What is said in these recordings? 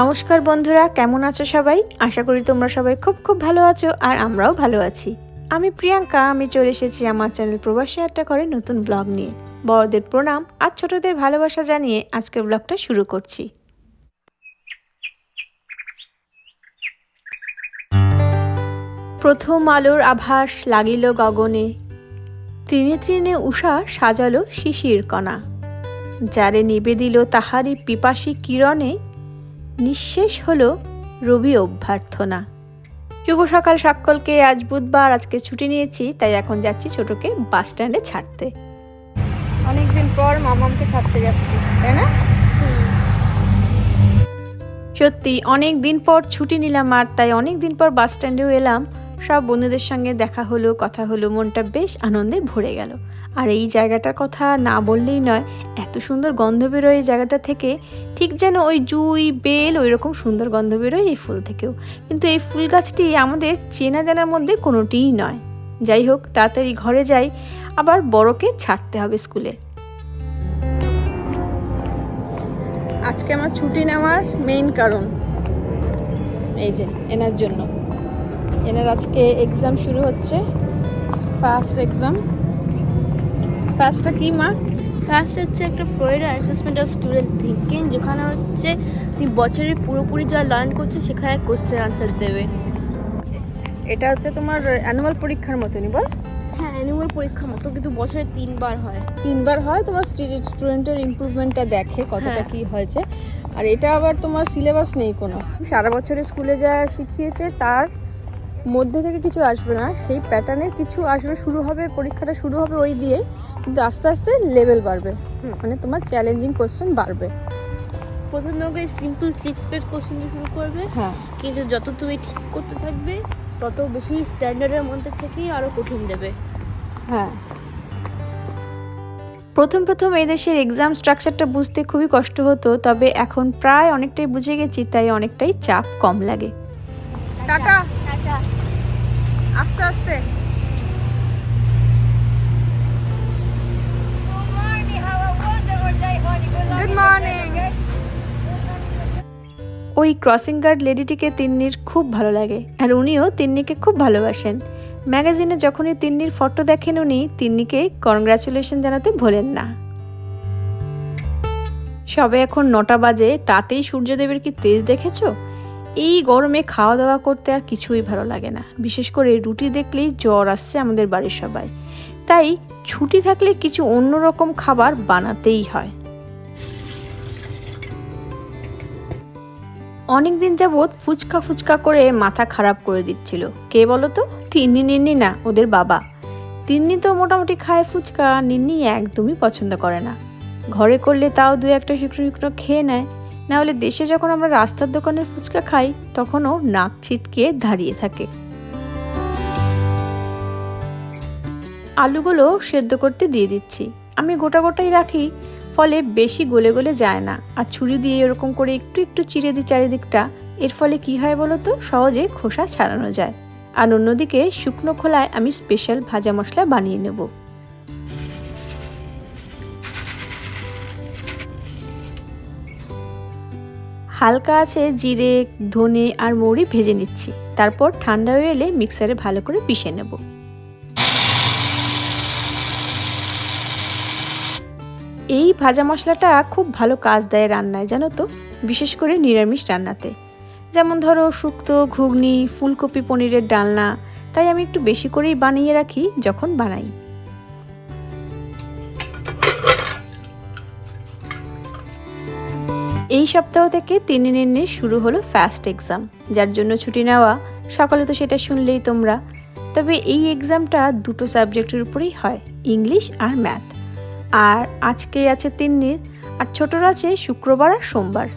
নমস্কার বন্ধুরা, কেমন আছো সবাই? আশা করি তোমরা সবাই খুব খুব ভালো আছো আর আমরাও ভালো আছি। আমি প্রিয়াঙ্কা, আমি চলে এসেছি আমার চ্যানেল প্রবাসী আড্ডা করে নতুন ব্লগ নিয়ে। বড়দের প্রণাম আর ছোটদের ভালোবাসা জানিয়ে আজকের ব্লগটা শুরু করছি। প্রথম আলোর আভাস লাগিল গগনে। তৃণে তৃণে উষা সাজালো শিশির কণা। যারে নিবে দিল তাহারই পিপাসী কিরণে নিঃশেষ হলো রবি অভ্যর্থনা। শুভ সকাল সকলকে আজ বুধবার আজকে ছুটি নিয়েছি তাই এখন যাচ্ছি ছোটকে বাস স্ট্যান্ডে ছাড়তে। অনেকদিন পর মামামকে ছাড়তে যাচ্ছি তাই না? সত্যি অনেক দিন পর ছুটি নিলাম আর তাই অনেক দিন পর বাস স্ট্যান্ডেও এলাম। সব বন্ধুদের সঙ্গে দেখা হলো কথা হলো মনটা বেশ আনন্দে ভরে গেল। আর এই জায়গাটার কথা না বললেই নয়, এত সুন্দর গন্ধ বেরোয় এই জায়গাটা থেকে, ঠিক যেন ওই জুই, বেল ওই রকম সুন্দর গন্ধ বেরোয় এই ফুল থেকেও। কিন্তু এই ফুল গাছটি আমাদের চেনা জানার মধ্যে কোনোটিই নয়। যাই হোক, তাড়াতাড়ি ঘরে যাই, আবার বড়কে ছাড়তে হবে স্কুলে। আজকে আমার ছুটি নেওয়ার মেইন কারণ। এই যে, এনার জন্য। এনার আজকে এক্সাম শুরু হচ্ছে ফার্স্ট এক্সাম ফার্স্টটা কি মা? ফার্স্ট হচ্ছে একটা Florida assessment of student thinking যেখানে হচ্ছে তুমি বছরে পুরোপুরি যা লার্ন করছ সেখানে কোশ্চেন আনসার দেবে। এটা হচ্ছে তোমার অ্যানুয়াল পরীক্ষার মতনই বল। হ্যাঁ অ্যানুয়াল পরীক্ষার মতো কিন্তু বছরে তিনবার হয়। তিনবার হয় তোমার স্টুডেন্টের ইমপ্রুভমেন্টটা দেখে কতটা হ্যাঁ। কি হয়েছে। আর এটা আবার তোমার সিলেবাস নেই কোনো। সারা বছরে স্কুলে যা শিখিয়েছে তার মধ্যে থেকে কিছু আসবে না সেই প্যাটার্নের কিছু আসবে শুরু হবে পরীক্ষাটা শুরু হবে ওই দিয়ে কিন্তু আস্তে আস্তে লেভেল বাড়বে। হুম। মানে তোমার চ্যালেঞ্জিং কোশ্চেন বাড়বে। প্রথম নৌকায় সিম্পল সিক্স পেজ কোশ্চেন দিয়ে শুরু করবে। হ্যাঁ। কিন্তু যত তুমি ঠিক করতে থাকবে তত বেশি স্ট্যান্ডার্ডের মধ্যে থেকেই আরও কঠিন দেবে। হ্যাঁ। প্রথম প্রথম এই দেশের এক্সাম স্ট্রাকচারটা বুঝতে খুবই কষ্ট হতো তবে এখন প্রায় অনেকটাই বুঝে গেছি তাই অনেকটাই চাপ কম লাগে। টাটা। আস্তে আস্তে। ওই ক্রসিং গার্ড লেডিটিকে তিন্নির খুব ভালো লাগে, আর উনিও তিন্নিকে খুব ভালোবাসেন। ম্যাগাজিনে যখনই তিন্নির ফটো দেখেন উনি, তিন্নিকে কনগ্রাচুলেশন জানাতে ভোলেন না। সবে এখন নটা বাজে, তাতেই সূর্যদেবের কি তেজ দেখেছ? এই গরমে খাওয়া দাওয়া করতে আর কিছুই ভালো লাগে না। বিশেষ করে রুটি দেখলেই জ্বর আসছে আমাদের বাড়ির সবাই। তাই ছুটি থাকলে কিছু অন্যরকম খাবার বানাতেই হয়। অনেক দিন যাবৎ ফুচকা ফুচকা করে মাথা খারাপ করে দিচ্ছিল। কে বলো তো তিন্নি নিন্নি না, ওদের বাবা। তিন্নি তো মোটামুটি খায় ফুচকা, নিন্নি একদমই পছন্দ করে না। ঘরে করলে তাও দু একটা শুকনো শুকনো খেয়ে নেয়। না হলে দেশে যখন আমরা রাস্তার দোকানের ফুচকা খাই, তখনও নাক ছিটকে দাঁড়িয়ে থাকে। আলুগুলো সেদ্ধ করতে দিয়ে দিচ্ছি। আমি গোটা গোটাই রাখি, ফলে বেশি গলে গলে যায় না। আর ছুরি দিয়ে এরকম করে একটু একটু চিড়ে দিই চারিদিকটা। এর ফলে কি হয় বলো তো? সহজে খোসা ছাড়ানো যায়। আর অন্যদিকে শুকনো খোলায় আমি স্পেশাল ভাজা মশলা বানিয়ে নেব। হালকা আছে, জিরে, ধনে আর মৌরি ভেজে নিচ্ছি। তারপর ঠান্ডা হয়ে এলে মিক্সারে ভালো করে পিষে নেব। এই ভাজা মশলাটা খুব ভালো কাজ দেয় রান্নায়, জানো তো? বিশেষ করে নিরামিষ রান্নাতে। যেমন ধরো শুক্তো, ঘুগনি, ফুলকপি, পনিরের ডালনা, তাই আমি একটু বেশি করেই বানিয়ে রাখি যখন বানাই। এই সপ্তাহ থেকে তিন দিনের শুরু হলো ফার্স্ট এক্সাম যার জন্য ছুটি নেওয়া, সকালে তো সেটা শুনলেই তোমরা। তবে এই এক্সামটা দুটো সাবজেক্টের উপরেই হয়, ইংলিশ আর ম্যাথ আর আজকে আছে তিন্নির আর ছোটর আছে শুক্রবার আর সোমবার।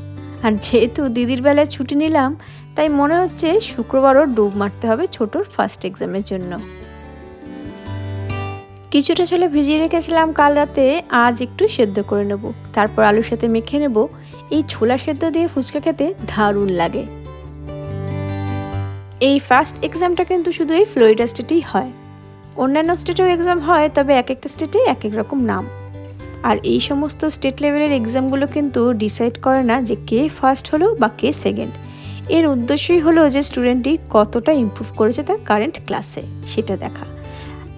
আর যেহেতু দিদির বেলায় ছুটি নিলাম, তাই মনে হচ্ছে শুক্রবারও ডুব মারতে হবে ছোটর ফার্স্ট এক্সামের জন্য। কিছুটা ছোলা ভিজিয়ে রেখেছিলাম কাল রাতে, আজ একটু সেদ্ধ করে নেব, তারপর আলুর সাথে মেখে নেব এই ছোলা সেদ্ধ দিয়ে ফুচকা খেতে দারুণ লাগে। এই ফার্স্ট এক্সামটা কিন্তু শুধু এই ফ্লোরিডা স্টেটেই হয়। অন্যান্য স্টেটেও এক্সাম হয়, তবে এক একটা স্টেটে এক এক রকম নাম। আর এই সমস্ত স্টেট লেভেলের এক্সামগুলো কিন্তু ডিসাইড করে না যে কে ফার্স্ট হলো বা কে সেকেন্ড। এর উদ্দেশ্যই হলো যে স্টুডেন্টটি কতটা ইমপ্রুভ করেছে তার কারেন্ট ক্লাসে, সেটা দেখা।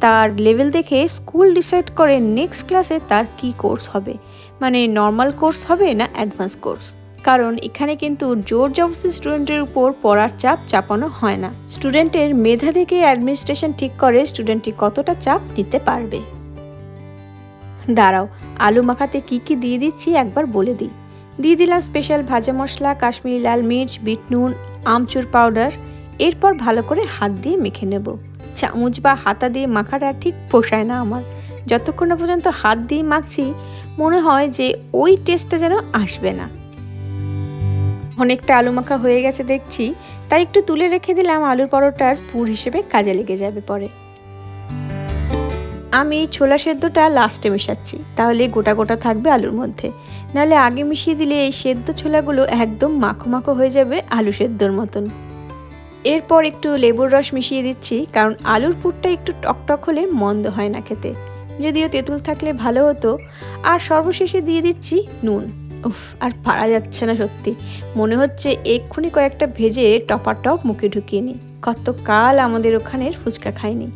তার লেভেল দেখে স্কুল ডিসাইড করে নেক্সট ক্লাসে তার কি কোর্স হবে। মানে নর্মাল কোর্স হবে না অ্যাডভান্স কোর্স কারণ এখানে কিন্তু জোর জবরদস্তি স্টুডেন্টের উপর পড়ার চাপ চাপানো হয় না। স্টুডেন্টের মেধা থেকে অ্যাডমিনিস্ট্রেশন ঠিক করে স্টুডেন্টটি কতটা চাপ নিতে পারবে? দাঁড়াও, আলু মাখাতে কি কি দিয়ে দিচ্ছি একবার বলে দিই। দিয়ে দিলাম স্পেশাল ভাজা মশলা, কাশ্মীরি লাল মির্চ, বিট নুন, আমচুর পাউডার এরপর ভালো করে হাত দিয়ে মেখে নেব। চামচ বা হাতা দিয়ে মাখাটা ঠিক পোষায় না আমার। যতক্ষণ না পর্যন্ত হাত দিয়ে মাখছি মনে হয় যে ওই টেস্টটা যেন আসবে না। অনেকটা আলু মাখা হয়ে গেছে দেখছি, তাই একটু তুলে রেখে দিলাম আলুর পরোটার পুর হিসেবে কাজে লেগে যাবে পরে। আমি ছোলা সেদ্ধটা লাস্টে মেশাচ্ছি, তাহলে গোটা গোটা থাকবে আলুর মধ্যে। নাহলে আগে মিশিয়ে দিলে এই সেদ্ধ ছোলাগুলো একদম মাখো মাখো হয়ে যাবে আলু সেদ্ধর মতন। এরপর একটু লেবুর রস মিশিয়ে দিচ্ছি, কারণ আলুর পুরটা একটু টকটক হলে মন্দ হয় না খেতে। যদিও তেঁতুল থাকলে ভালো হতো, আর সর্বশেষে দিয়ে দিচ্ছি নুন। উফ, আর পারা যাচ্ছে না সত্যি। মনে হচ্ছে এক্ষুনি কয়েকটা ভেজে টপার টপ মুখে ঢুকিয়ে নিই। কত কাল আমাদের ওখানের ফুচকা খাইনি।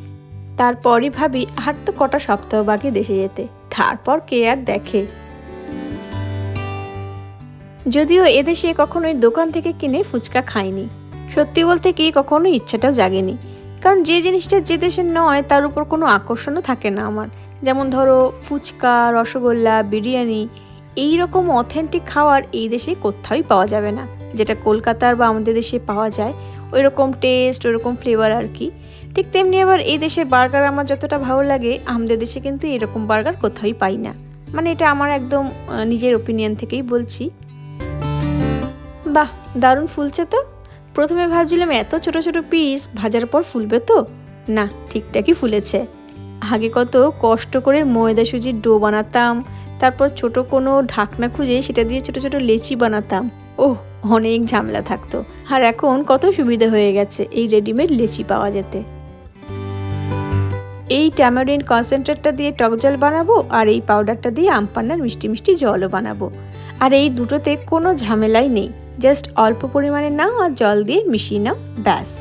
তারপরই ভাবি, আর তো কটা সপ্তাহ বাকি দেশে যেতে। তারপর কে আর দেখে। যদিও এদেশে কখনোই দোকান থেকে কিনে ফুচকা খাইনি। সত্যি বলতে কি কখনো ইচ্ছাটাও জাগেনি। কারণ যে জিনিসটা যে দেশের নয়, তার উপর কোনো আকর্ষণও থাকে না আমার। যেমন ধরো ফুচকা, রসগোল্লা, বিরিয়ানি এই রকম অথেন্টিক খাবার এই দেশে কোথাওই পাওয়া যাবে না। যেটা কলকাতার বা আমাদের দেশে পাওয়া যায় ওই রকম টেস্ট ওই রকম ফ্লেভার আর কি। ঠিক তেমনি আবার এই দেশের বার্গার আমার যতটা ভালো লাগে, আমাদের দেশে কিন্তু এরকম বার্গার কোথাওই পাই না। মানে এটা আমার একদম নিজের ওপিনিয়ন থেকেই বলছি। বাহ, দারুণ ফুলছে তো। প্রথমে ভাবছিলাম এত ছোট ছোট পিস ভাজার পর ফুলবে তো? না, ঠিকঠাকই ফুলেছে। আগে কত কষ্ট করে ময়দা সুজির ডো বানাতাম। তারপর ছোট কোনো ঢাকনা খুঁজে সেটা দিয়ে ছোট ছোট লেচি বানাতাম। ওহ, অনেক ঝামেলা থাকতো। আর এখন কত সুবিধা হয়ে গেছে এই রেডিমেড লেচি পাওয়া যেতে। এই ট্যামারিন কনসেন্ট্রেটটা দিয়ে টক জল বানাবো আর এই পাউডারটা দিয়ে আমপান্নার মিষ্টি মিষ্টি জলও বানাবো। আর এই দুটোতে কোনো ঝামেলাই নেই। জাস্ট অল্প পরিমাণে নাও আর জল দিয়ে মিশিয়ে নাও, ব্যাস।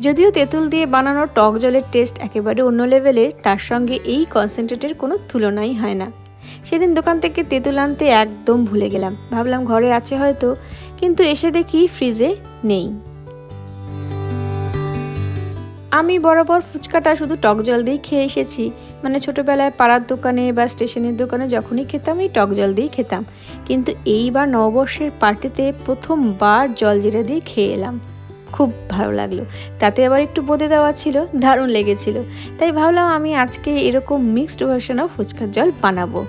যদিও তেঁতুল দিয়ে বানানো টক জলের টেস্ট একেবারে অন্য লেভেলের তার সঙ্গে এই কনসেন্ট্রেটের কোনো তুলনাই হয় না। সেদিন দোকান থেকে তেঁতুল আনতে একদম ভুলে গেলাম। ভাবলাম ঘরে আছে হয়তো, কিন্তু এসে দেখি ফ্রিজে নেই। আমি বরাবর ফুচকাটা শুধু টক জল দিয়েই খেয়ে এসেছি। মানে ছোটোবেলায় পাড়ার দোকানে বা স্টেশনের দোকানে যখনই খেতাম, এই টক জল দিয়েই খেতাম। কিন্তু এইবার নববর্ষের পার্টিতে প্রথমবার জল জিরা দিয়ে খেয়ে এলাম। খুব ভালো লাগল। তাতে আবার একটু বোঁদে দেওয়া ছিল, দারুণ লেগেছিল। তাই ভাবলাম আমি আজকে এরকম মিক্সড ভার্সনও ফুচকার জল বানাবো।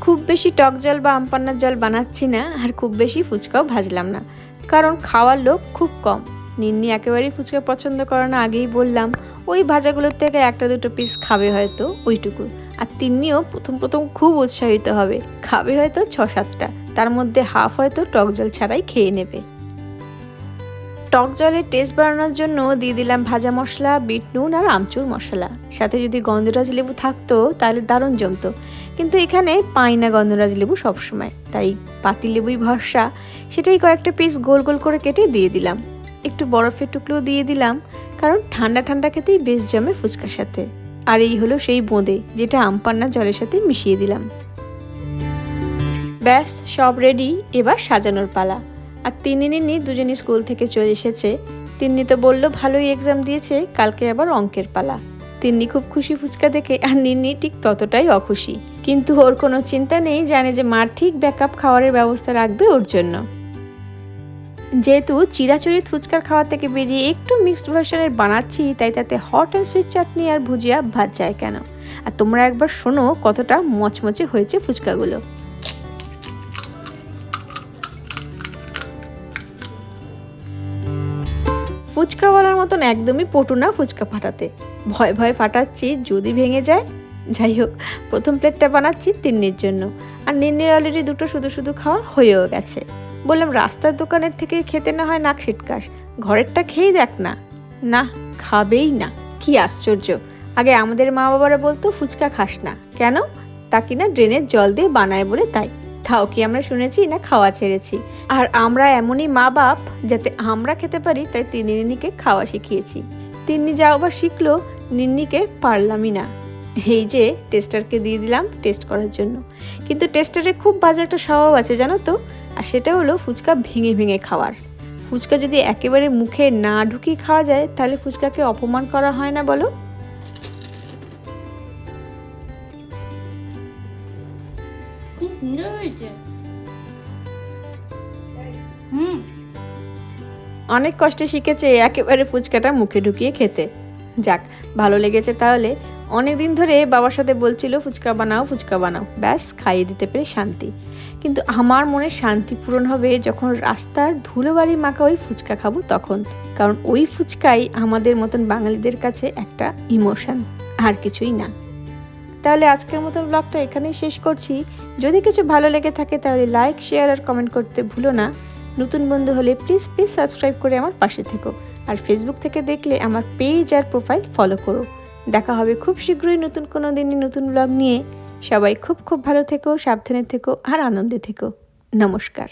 খুব বেশি টক জল বা আমপান্নার জল বানাচ্ছি না, আর খুব বেশি ফুচকাও ভাজলাম না। কারণ খাওয়ার লোক খুব কম। নিন্নি একেবারেই ফুচকা পছন্দ করে না, আগেই বললাম, ওই ভাজাগুলোর থেকে একটা দুটো পিস খাবে হয়তো, ওইটুকু। আর তিন্নিও প্রথম প্রথম খুব উৎসাহিত হবে, খাবে হয়তো ছ সাতটা তার মধ্যে হাফ হয়তো টক জল ছাড়াই খেয়ে নেবে। টক জলের টেস্ট বাড়ানোর জন্য দিয়ে দিলাম ভাজা মশলা, বিট নুন আর আমচুর মশলা। সাথে যদি গন্ধরাজ লেবু থাকতো, তাহলে দারুণ জমতো। কিন্তু এখানে পাই না গন্ধরাজ লেবু সবসময়। তাই পাতি লেবুই ভরসা। সেটাই কয়েকটা পিস গোল গোল করে কেটে দিয়ে দিলাম। একটু বরফের টুকরো দিয়ে দিলাম, কারণ ঠান্ডা ঠান্ডা খেতেই বেশ জমে ফুচকার সাথে। আর এই হলো সেই বোঁদে, যেটা আমপান্না জলের সাথে মিশিয়ে দিলাম। ব্যাস, সব রেডি এবার সাজানোর পালা। আর তিন্নি নিন্নি দুজনই স্কুল থেকে চলে এসেছে। তিন্নি তো বলল, ভালোই এক্সাম দিয়েছে, কালকে আবার অঙ্কের পালা। তিন্নি খুব খুশি ফুচকা দেখে, আর নিন্নি ঠিক ততটাই অখুশি। কিন্তু ওর কোনো চিন্তা নেই, জানে যে মা ঠিক ব্যাকআপ খাওয়ারের ব্যবস্থা রাখবে ওর জন্য। যেহেতু চিরাচরিত ফুচকার খাওয়া থেকে বেরিয়ে একটু মিক্সড ভার্সনের বানাচ্ছি, তাই তাতে হট অ্যান্ড সুইট চাটনি আর ভুজিয়া ভাত যায় কেন? আর তোমরা একবার শোনো কতটা মচমচে হয়েছে ফুচকাগুলো। ফুচকা বলার মতন একদমই পটু না ফুচকা ফাটাতে। ভয় ভয় ফাটাচ্ছি, যদি ভেঙে যায়। যাই হোক, প্রথম প্লেটটা বানাচ্ছি তিন্নির জন্য। আর নিন্নির অলরেডি দুটো শুধু শুধু খাওয়া হয়েও গেছে। বললাম, রাস্তার দোকানের থেকে খেতে না হয় নাক সিটকাস ঘরেরটা খেয়েই দেখ না। না, খাবেই না। কি আশ্চর্য। আগে আমাদের মা বাবারা বলতো, ফুচকা খাস না। কেন? তা কিনা ড্রেনের জল দিয়ে বানায় বলে তাই। তাও কি আমরা শুনেছি না খাওয়া ছেড়েছি? আর আমরা এমনই মা বাপ যাতে আমরা খেতে পারি, তাই তিন্নিকে খাওয়া শিখিয়েছি। তিন্নি যাও বা শিখলো, নিন্নিকে পারলামই না। এই যে টেস্টারকে দিয়ে দিলাম টেস্ট করার জন্য। কিন্তু টেস্টারে খুব বাজে একটা স্বভাব আছে, জানো তো? আর সেটা হলো ফুচকা ভেঙে ভেঙে খাওয়ার। ফুচকা যদি একেবারে মুখে না ঢুকিয়ে খাওয়া যায়, তাহলে ফুচকাকে অপমান করা হয় না বলো? অনেক কষ্টে শিখেছে একেবারে ফুচকাটা মুখে ঢুকিয়ে খেতে। যাক, ভালো লেগেছে তাহলে। অনেক দিন ধরে বাবার সাথে বলছিল, ফুচকা বানাও ফুচকা বানাও। ব্যাস, খাইয়ে দিতে পেরে শান্তি। কিন্তু আমার মনে শান্তি পূরণ হবে যখন রাস্তার ধুলোবাড়ি মাখা ওই ফুচকা খাব তখন। কারণ ওই ফুচকাই আমাদের মতন বাঙালিদের কাছে একটা ইমোশন, আর কিছুই না। তাহলে আজকের মতন ব্লগটা এখানেই শেষ করছি। যদি কিছু ভালো লেগে থাকে তাহলে লাইক, শেয়ার আর কমেন্ট করতে ভুলো না। নতুন বন্ধু হলে প্লিজ প্লিজ সাবস্ক্রাইব করে আমার পাশে থেকো। আর ফেসবুক থেকে দেখলে আমার পেজ আর প্রোফাইল ফলো করো। দেখা হবে খুব শীঘ্রই নতুন কোনো দিনই নতুন ব্লগ নিয়ে। সবাই খুব খুব ভালো থেকো, সাবধানে থেকো, আর আনন্দে থেকো। নমস্কার।